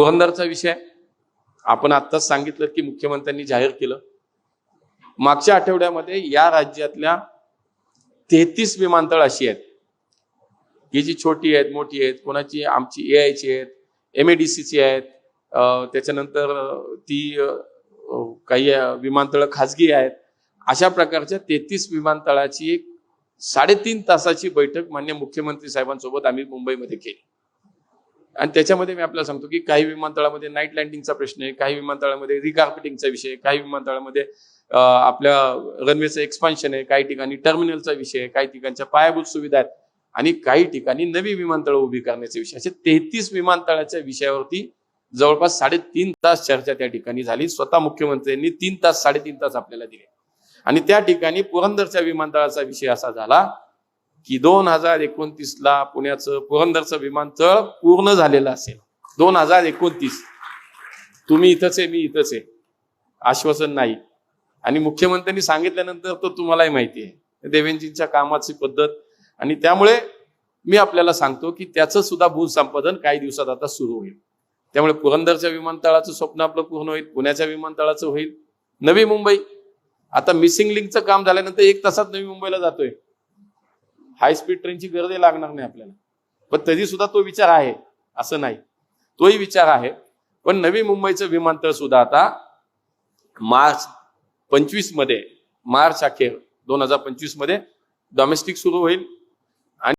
पुरंदरचा विषय. आपण आत्ताच सांगितलं की मुख्यमंत्र्यांनी जाहीर केलं. मागच्या आठवड्यामध्ये या राज्यातल्या तेहतीस विमानतळ अशी आहेत. की जी छोटी आहेत मोठी आहेत कोणाची आमची ए आयची आहेत एम ए डी सीची आहेत त्याच्यानंतर ती काही विमानतळं खाजगी आहेत. अशा प्रकारच्या तेहतीस विमानतळाची एक साडेतीन तासाची बैठक मान्य मुख्यमंत्री साहेबांसोबत आम्ही मुंबईमध्ये केली. आणि त्याच्यामध्ये मी आपल्याला सांगतो की काही विमानतळामध्ये नाईट लँडिंगचा प्रश्न आहे काही विमानतळामध्ये रिकार्पेटिंगचा विषय आहे काही विमानतळामध्ये आपल्या रनवेचं एक्सपान्शन आहे काही ठिकाणी टर्मिनलचा विषय आहे काही ठिकाणच्या पायाभूत सुविधा आहेत आणि काही ठिकाणी नवी विमानतळ उभी करण्याचे विषय असे तेहतीस विमानतळाच्या विषयावरती जवळपास साडेतीन तास चर्चा त्या ठिकाणी झाली. स्वतः मुख्यमंत्र्यांनी तीन तास साडेतीन तास आपल्याला दिले. आणि त्या ठिकाणी पुरंदरच्या विमानतळाचा विषय असा झाला की दोन हजार एकोणतीसला पुण्याचं पुरंदरचं विमानतळ पूर्ण झालेलं असेल. दोन हजार एकोणतीस. तुम्ही इथंच आहे मी इथंच आहे. आश्वासन नाही. आणि मुख्यमंत्र्यांनी सांगितल्यानंतर तर तुम्हालाही माहिती आहे. देवेंजींच्या कामाची पद्धत आणि त्यामुळे मी आपल्याला सांगतो की त्याचं सुद्धा भूसंपादन काही दिवसात आता सुरू होईल. त्यामुळे पुरंदरच्या विमानतळाचं स्वप्न आपलं पूर्ण होईल पुण्याच्या विमानतळाचं होईल. नवी मुंबई. आता मिसिंग लिंकचं काम झाल्यानंतर एक तासात नवी मुंबईला जातोय. हाय स्पीड ट्रेनची गरजही लागणार नाही आपल्याला. पण तरी सुद्धा तो विचार आहे असं नाही. तोही विचार आहे. पण नवी मुंबईचं विमानतळ सुद्धा आता मार्च पंचवीसमध्ये मार्च अखेर दोन हजार पंचवीसमध्ये डॉमेस्टिक सुरू होईल.